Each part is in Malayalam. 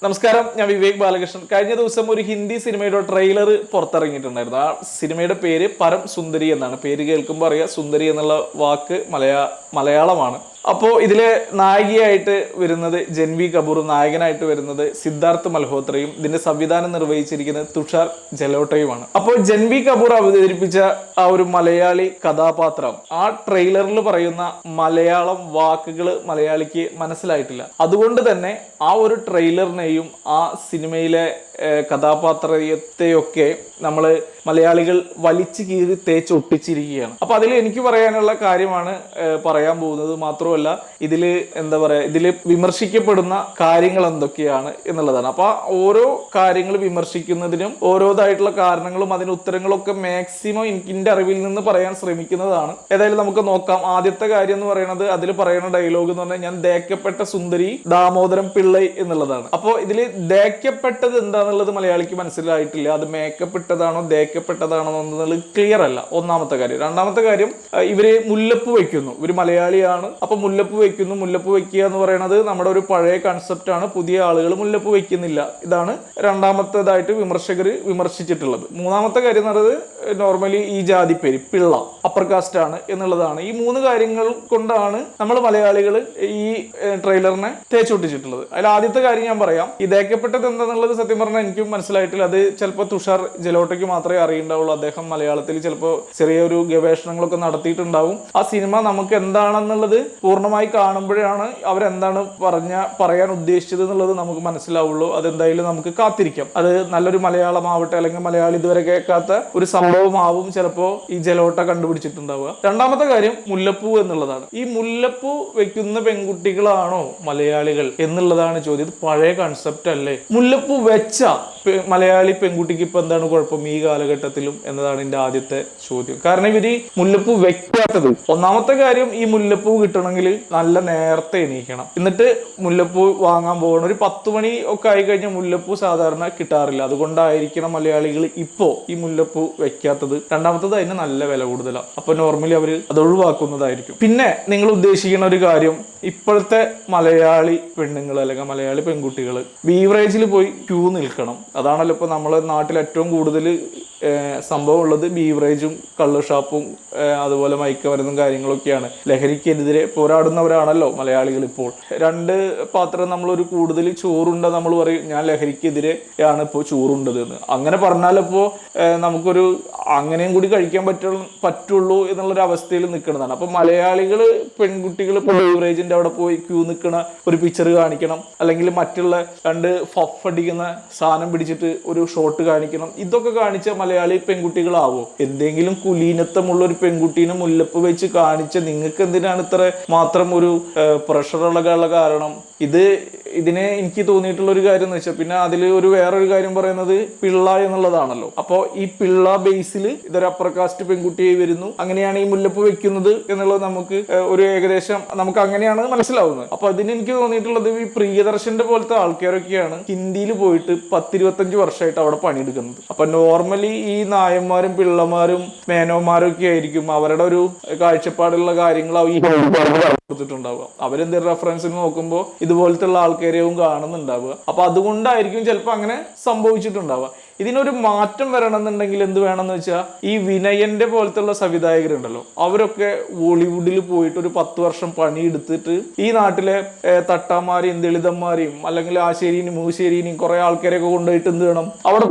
നമസ്കാരം ഞാൻ വിവേക് ബാലകൃഷ്ണൻ. കഴിഞ്ഞ ദിവസം ഒരു ഹിന്ദി സിനിമയുടെ ട്രെയിലർ പുറത്തിറങ്ങിയിട്ടുണ്ടായിരുന്നു. ആ സിനിമയുടെ പേര് പരം സുന്ദരി എന്നാണ്. പേര് കേൾക്കുമ്പോൾ അറിയാം സുന്ദരി എന്നുള്ള വാക്ക് മലയാ മലയാളമാണ്. അപ്പോൾ ഇതിലെ നായികയായിട്ട് വരുന്നത് ജൻവി കപൂറും നായകനായിട്ട് വരുന്നത് സിദ്ധാർത്ഥ് മൽഹോത്രയും ഇതിന്റെ സംവിധാനം നിർവഹിച്ചിരിക്കുന്നത് തുഷാർ ജലോട്ടയുമാണ്. അപ്പോൾ ജൻവി കപൂർ അവതരിപ്പിച്ച ആ ഒരു മലയാളി കഥാപാത്രം ആ ട്രെയിലറിൽ പറയുന്ന മലയാളം വാക്കുകൾ മലയാളിക്ക് മനസ്സിലായിട്ടില്ല. അതുകൊണ്ട് തന്നെ ആ ഒരു ട്രെയിലറിനെയും ആ സിനിമയിലെ കഥാപാത്രത്തെയൊക്കെ നമ്മൾ മലയാളികൾ വലിച്ചു കീറി തേച്ച് ഒട്ടിച്ചിരിക്കുകയാണ്. അപ്പൊ അതിൽ എനിക്ക് പറയാനുള്ള കാര്യമാണ് പറയാൻ പോകുന്നത് മാത്രമല്ല ഇതിൽ എന്താ പറയുക ഇതിൽ വിമർശിക്കപ്പെടുന്ന കാര്യങ്ങൾ എന്തൊക്കെയാണ് എന്നുള്ളതാണ്. അപ്പൊ ഓരോ കാര്യങ്ങൾ വിമർശിക്കുന്നതിനും ഓരോതായിട്ടുള്ള കാരണങ്ങളും അതിന് ഉത്തരങ്ങളൊക്കെ മാക്സിമം എനിക്ക് എന്റെ അറിവിൽ നിന്ന് പറയാൻ ശ്രമിക്കുന്നതാണ്. ഏതായാലും നമുക്ക് നോക്കാം. ആദ്യത്തെ കാര്യം എന്ന് പറയുന്നത് അതിൽ പറയുന്ന ഡയലോഗ് എന്ന് പറഞ്ഞാൽ ഞാൻ ദേക്കപ്പെട്ട സുന്ദരി ദാമോദരം പിള്ളൈ എന്നുള്ളതാണ്. അപ്പോൾ ഇതിൽ ദേക്കപ്പെട്ടത് എന്താണെന്നുള്ളത് മലയാളിക്ക് മനസ്സിലായിട്ടില്ല. അത് മേക്കപ്പ് ഇട്ടതാണോ ദേക്കപ്പെട്ടതാണോ എന്നുള്ളത് ക്ലിയർ അല്ല. ഒന്നാമത്തെ കാര്യം. രണ്ടാമത്തെ കാര്യം ഇവർ മുല്ലപ്പ് വെക്കുന്നു. ഇവർ മലയാളിയാണ്. അപ്പൊ മുല്ലപ്പ് വെക്കുന്നു. മുല്ലപ്പ് വെക്കുക എന്ന് പറയുന്നത് നമ്മുടെ ഒരു പഴയ കൺസെപ്റ്റ് ആണ്. പുതിയ ആളുകൾ മുല്ലപ്പ് വെക്കുന്നില്ല. ഇതാണ് രണ്ടാമത്തേതായിട്ട് വിമർശകർ വിമർശിച്ചിട്ടുള്ളത്. മൂന്നാമത്തെ കാര്യം എന്ന് പറയുന്നത് നോർമലി ഈ ജാതി പേര് പിള്ള അപ്പർ കാസ്റ്റ് ആണ് എന്നുള്ളതാണ്. ഈ മൂന്ന് കാര്യങ്ങൾ കൊണ്ടാണ് നമ്മൾ മലയാളികൾ ഈ ട്രെയിലറിനെ തേച്ചൊട്ടിച്ചിട്ടുള്ളത് അതിൽ ആദ്യത്തെ കാര്യം ഞാൻ പറയാം. ഈ ദേക്കപ്പെട്ടത് എന്താണെന്നുള്ളത് സത്യം പറഞ്ഞാൽ എനിക്കും മനസ്സിലായിട്ടില്ല. അത് ചിലപ്പോൾ തുഷാർ ജലോട്ടയ്ക്ക് മാത്രമേ അറിയുണ്ടാവുള്ളൂ. അദ്ദേഹം മലയാളത്തിൽ ചിലപ്പോൾ ചെറിയൊരു ഗവേഷണങ്ങളൊക്കെ നടത്തിയിട്ടുണ്ടാവും. ആ സിനിമ നമുക്ക് എന്താണെന്നുള്ളത് പൂർണമായി കാണുമ്പോഴാണ് അവരെന്താണ് പറഞ്ഞ പറയാൻ ഉദ്ദേശിച്ചത് എന്നുള്ളത് നമുക്ക് മനസ്സിലാവുള്ളൂ. അതെന്തായാലും നമുക്ക് കാത്തിരിക്കാം. അത് നല്ലൊരു മലയാളമാവട്ടെ അല്ലെങ്കിൽ മലയാളി ഇതുവരെ കേൾക്കാത്ത ഒരു സംഭവമാവും ചിലപ്പോൾ ഈ ജലോട്ട കണ്ടുപിടിച്ചിട്ടുണ്ടാവുക. രണ്ടാമത്തെ കാര്യം മുല്ലപ്പൂ എന്നുള്ളതാണ്. ഈ മുല്ലപ്പൂ വെക്കുന്ന പെൺകുട്ടികളാണോ മലയാളികൾ എന്നുള്ളതാണ് ചോദ്യം. പഴയ കൺസെപ്റ്റ് അല്ലേ? മുല്ലപ്പൂ വെച്ച Assim, ó. മലയാളി പെൺകുട്ടിക്ക് ഇപ്പൊ എന്താണ് കുഴപ്പം ഈ കാലഘട്ടത്തിലും എന്നതാണ് എന്റെ ആദ്യത്തെ ചോദ്യം. കാരണം ഇവർ മുല്ലപ്പൂ വെക്കാത്തത്. ഒന്നാമത്തെ കാര്യം ഈ മുല്ലപ്പൂ കിട്ടണമെങ്കിൽ നല്ല നേരത്തെ എണീക്കണം. എന്നിട്ട് മുല്ലപ്പൂ വാങ്ങാൻ പോകണം. ഒരു പത്ത് മണി ഒക്കെ ആയി കഴിഞ്ഞാൽ മുല്ലപ്പൂ സാധാരണ കിട്ടാറില്ല. അതുകൊണ്ടായിരിക്കണം മലയാളികൾ ഇപ്പോ ഈ മുല്ലപ്പൂ വെക്കാത്തത്. രണ്ടാമത്തത് അതിന് നല്ല വില കൂടുതലാണ് അപ്പൊ നോർമലി അവർ അത് ഒഴിവാക്കുന്നതായിരിക്കും. പിന്നെ നിങ്ങൾ ഉദ്ദേശിക്കുന്ന ഒരു കാര്യം ഇപ്പോഴത്തെ മലയാളി പെണ്ണുങ്ങൾ അല്ലെങ്കിൽ മലയാളി പെൺകുട്ടികൾ ബീവറേജിൽ പോയി ക്യൂ നിൽക്കണം. അതാണല്ലോ ഇപ്പോൾ നമ്മളെ നാട്ടിൽ ഏറ്റവും കൂടുതൽ സംഭവം ഉള്ളത് ബീവറേജും കള്ള് ഷാപ്പും അതുപോലെ മയക്കുമരുന്നും കാര്യങ്ങളൊക്കെയാണ്. ലഹരിക്കെതിരെ പോരാടുന്നവരാണല്ലോ മലയാളികൾ ഇപ്പോൾ. രണ്ട് പാത്രം നമ്മളൊരു കൂടുതൽ ചോറുണ്ട നമ്മൾ പറയും ഞാൻ ലഹരിക്കെതിരെ ആണ് ഇപ്പോൾ ചോറുണ്ടത് എന്ന് അങ്ങനെ പറഞ്ഞാലിപ്പോൾ നമുക്കൊരു അങ്ങനെയും കൂടി കഴിക്കാൻ പറ്റുള്ളൂ പറ്റുള്ളൂ എന്നുള്ളൊരു അവസ്ഥയിൽ നിൽക്കുന്നതാണ്. അപ്പം മലയാളികൾ പെൺകുട്ടികൾ ഇപ്പോൾ ബീവറേജിന്റെ അവിടെ പോയി ക്യൂ നിൽക്കുന്ന ഒരു പിക്ചർ കാണിക്കണം. അല്ലെങ്കിൽ മറ്റുള്ള രണ്ട് ഫഫ് അടിക്കുന്ന സാധനം പിടിച്ചിട്ട് ഒരു ഷോട്ട് കാണിക്കണം. ഇതൊക്കെ കാണിച്ച മലയാളി പെൺകുട്ടികളാവോ? എന്തെങ്കിലും കുലീനത്വമുള്ള ഒരു പെൺകുട്ടീനെ മുല്ലപ്പ് വെച്ച് കാണിച്ച നിങ്ങൾക്ക് എന്തിനാണ് ഇത്ര മാത്രം ഒരു പ്രഷറുള്ള കാരണം? ഇത് ഇതിനെ എനിക്ക് തോന്നിയിട്ടുള്ള ഒരു കാര്യം എന്ന് വെച്ചാൽ പിന്നെ അതിൽ ഒരു വേറൊരു കാര്യം പറയുന്നത് പിള്ള എന്നുള്ളതാണല്ലോ. അപ്പോൾ ഈ പിള്ള ബേസിൽ ഇതൊരു അപ്പർ കാസ്റ്റ് പെൺകുട്ടിയായി വരുന്നു. അങ്ങനെയാണ് ഈ മുല്ലപ്പ് വെക്കുന്നത് എന്നുള്ളത് നമുക്ക് ഒരു ഏകദേശം നമുക്ക് അങ്ങനെയാണ് മനസ്സിലാവുന്നത്. അപ്പൊ അതിന് എനിക്ക് തോന്നിയിട്ടുള്ളത് ഈ പ്രിയദർശന്റെ പോലത്തെ ആൾക്കാരൊക്കെയാണ് ഹിന്ദിയിൽ പോയിട്ട് പത്തിരുപത്തഞ്ച് വർഷമായിട്ട് അവിടെ പണിയെടുക്കുന്നത്. അപ്പൊ നോർമലി ഈ നായന്മാരും പിള്ളമാരും മേനോമാരും ഒക്കെ ആയിരിക്കും അവരുടെ ഒരു കാഴ്ചപ്പാടുള്ള കാര്യങ്ങൾ ഈ കൊടുത്തിട്ടുണ്ടാവുക. അവരെന്തൊരു റെഫറൻസിന് നോക്കുമ്പോൾ ഇതുപോലത്തെ ആൾക്കാരെയും കാണുന്നുണ്ടാവുക. അപ്പൊ അതുകൊണ്ടായിരിക്കും ചിലപ്പോൾ അങ്ങനെ സംഭവിച്ചിട്ടുണ്ടാവുക. ഇതിനൊരു മാറ്റം വരണം എന്നുണ്ടെങ്കിൽ എന്ത് വേണമെന്ന് വെച്ചാൽ ഈ വിനയന്റെ പോലത്തുള്ള സംവിധായകരുണ്ടല്ലോ. അവരൊക്കെ ബോളിവുഡിൽ പോയിട്ട് ഒരു പത്ത് വർഷം പണിയെടുത്തിട്ട് ഈ നാട്ടിലെ തട്ടാമാരെയും ദളിതന്മാരെയും അല്ലെങ്കിൽ ആശേരിനെയും മൂശേരിനെയും കുറെ ആൾക്കാരെയൊക്കെ കൊണ്ടുപോയിട്ട് എന്ത് വേണം? അവിടെ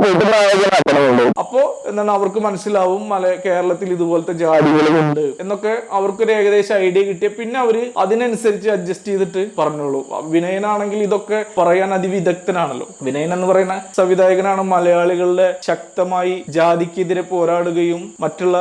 അപ്പോ എന്താണ് അവർക്ക് മനസ്സിലാവും മല കേരളത്തിൽ ഇതുപോലത്തെ ജാതികളുണ്ട് എന്നൊക്കെ അവർക്കൊരു ഏകദേശം ഐഡിയ കിട്ടിയ പിന്നെ അവർ അതിനനുസരിച്ച് അഡ്ജസ്റ്റ് ചെയ്തിട്ട് പറഞ്ഞോളൂ. വിനയനാണെങ്കിൽ ഇതൊക്കെ പറയാൻ അതിവിദഗ്ധനാണല്ലോ. വിനയൻ എന്ന് പറയുന്ന സംവിധായകനാണ് മലയാളികളുടെ ശക്തമായി ജാതിക്കെതിരെ പോരാടുകയും മറ്റുള്ള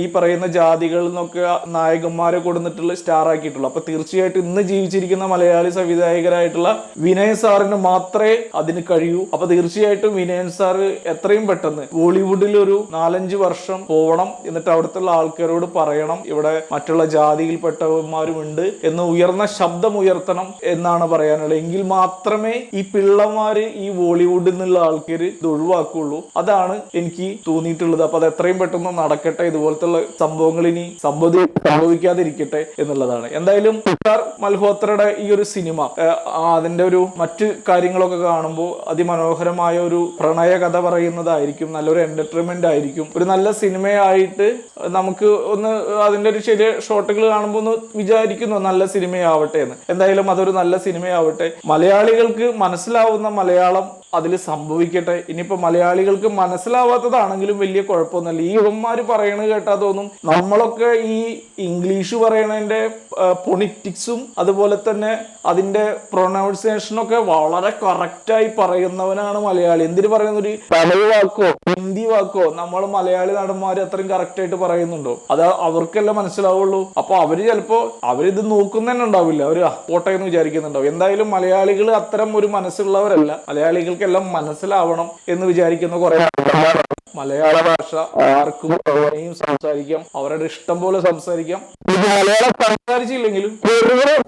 ഈ പറയുന്ന ജാതികളിൽ നിന്നൊക്കെ നായകന്മാരെ കൊടുത്തിട്ടുള്ള സ്റ്റാർ ആക്കിയിട്ടുള്ളൂ. അപ്പൊ തീർച്ചയായിട്ടും ഇന്ന് ജീവിച്ചിരിക്കുന്ന മലയാളി സംവിധായകരായിട്ടുള്ള വിനയൻ സാറിന് മാത്രമേ അതിന് കഴിയൂ. അപ്പൊ തീർച്ചയായിട്ടും വിനയൻ സാർ എത്രയും പെട്ടെന്ന് ബോളിവുഡിൽ ഒരു നാലഞ്ച് വർഷം പോകണം എന്നിട്ട് അവിടുത്തെ ആൾക്കാരോട് പറയണം ഇവിടെ മറ്റുള്ള ജാതിയിൽപ്പെട്ടവന്മാരും ഉണ്ട് എന്ന് ഉയർന്ന ശബ്ദം ഉയർത്തണം എന്നാണ് പറയാനുള്ളത്. എങ്കിൽ മാത്രമേ ഈ പിള്ളമാര് ഈ ബോളിവുഡിൽ നിന്നുള്ള ആൾക്കാർ ഇത് ഒഴിവാക്കും. ഒഴിവാക്കുള്ളൂ അതാണ് എനിക്ക് തോന്നിയിട്ടുള്ളത്. അപ്പൊ അത് എത്രയും പെട്ടെന്ന് നടക്കട്ടെ ഇതുപോലത്തെ സംഭവങ്ങൾ ഇനി സംഭവി സംഭവിക്കാതിരിക്കട്ടെ എന്നുള്ളതാണ്. എന്തായാലും തുഷാർ മൽഹോത്രയുടെ ഈ ഒരു സിനിമ അതിന്റെ ഒരു മറ്റ് കാര്യങ്ങളൊക്കെ കാണുമ്പോൾ അതിമനോഹരമായ ഒരു പ്രണയ കഥ പറയുന്നതായിരിക്കും നല്ലൊരു എന്റർടൈൻമെന്റ് ആയിരിക്കും. ഒരു നല്ല സിനിമയായിട്ട് നമുക്ക് ഒന്ന് അതിന്റെ ഒരു ചെറിയ ഷോട്ടുകൾ കാണുമ്പോൾ ഒന്ന് വിചാരിക്കുന്നു നല്ല സിനിമയാവട്ടെ എന്ന്. എന്തായാലും അതൊരു നല്ല സിനിമയാവട്ടെ. മലയാളികൾക്ക് മനസ്സിലാവുന്ന മലയാളം അതിൽ സംഭവിക്കട്ടെ. ഇനിയിപ്പോ മലയാളികൾക്ക് മനസ്സിലാവാത്തതാണെങ്കിലും വലിയ കുഴപ്പമൊന്നുമില്ല. ഈ ഇവന്മാര് പറയണത് കേട്ടാ തോന്നും. നമ്മളൊക്കെ ഈ ഇംഗ്ലീഷ് പറയണതിന്റെ പൊളിറ്റിക്സും അതുപോലെ തന്നെ അതിന്റെ പ്രൊനൗൺസിയേഷനൊക്കെ വളരെ കറക്റ്റായി പറയുന്നവനാണ് മലയാളി. എന്തിനു പറയുന്ന ഒരു തമിഴ് വാക്കോ? ഹിന്ദി വാക്കോ? നമ്മൾ മലയാളി നടന്മാർ അത്രയും കറക്റ്റ് ആയിട്ട് പറയുന്നുണ്ടോ? അത് അവർക്കെല്ലാം മനസ്സിലാവുള്ളൂ. അപ്പൊ അവർ ചിലപ്പോ അവരിത് നോക്കുന്ന തന്നെ ഉണ്ടാവില്ല. അവർ "ആ, പോട്ടെ എന്ന് വിചാരിക്കുന്നുണ്ടാവും. എന്തായാലും മലയാളികൾ അത്തരം ഒരു മനസ്സുള്ളവരല്ല. മലയാളികൾക്കെല്ലാം മനസ്സിലാവണം എന്ന് വിചാരിക്കുന്ന കുറെ മലയാള ഭാഷ ആർക്കും സംസാരിക്കാം. അവരുടെ ഇഷ്ടം പോലെ സംസാരിക്കാം. മലയാളം സംസാരിച്ചില്ലെങ്കിലും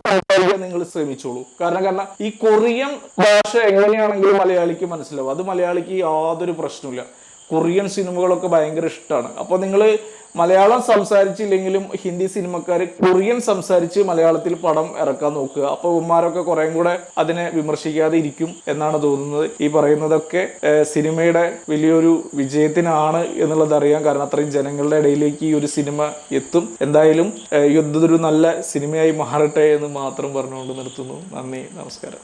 സംസാരിക്കാൻ നിങ്ങൾ ശ്രമിച്ചോളൂ. കാരണം കാരണം ഈ കൊറിയൻ ഭാഷ എങ്ങനെയാണെങ്കിലും മലയാളിക്ക് മനസ്സിലാവും. അത് മലയാളിക്ക് യാതൊരു പ്രശ്നമില്ല കൊറിയൻ സിനിമകളൊക്കെ ഭയങ്കര ഇഷ്ടമാണ് അപ്പോൾ നിങ്ങൾ മലയാളം സംസാരിച്ചില്ലെങ്കിലും ഹിന്ദി സിനിമക്കാർ കൊറിയൻ സംസാരിച്ച് മലയാളത്തിൽ പടം ഇറക്കാൻ നോക്കുക. അപ്പോൾ ഉമ്മാരൊക്കെ കുറേം കൂടെ അതിനെ വിമർശിക്കാതെ ഇരിക്കും എന്നാണ് തോന്നുന്നത്. ഈ പറയുന്നതൊക്കെ സിനിമയുടെ വലിയൊരു വിജയത്തിനാണ് എന്നുള്ളത് അറിയാം കാരണം അത്രയും ജനങ്ങളുടെ ഇടയിലേക്ക് ഈ ഒരു സിനിമ എത്തും. എന്തായാലും ഏഹ്, നല്ല സിനിമയായി മാറട്ടെ എന്ന് മാത്രം പറഞ്ഞുകൊണ്ട് നിർത്തുന്നു. നന്ദി നമസ്കാരം.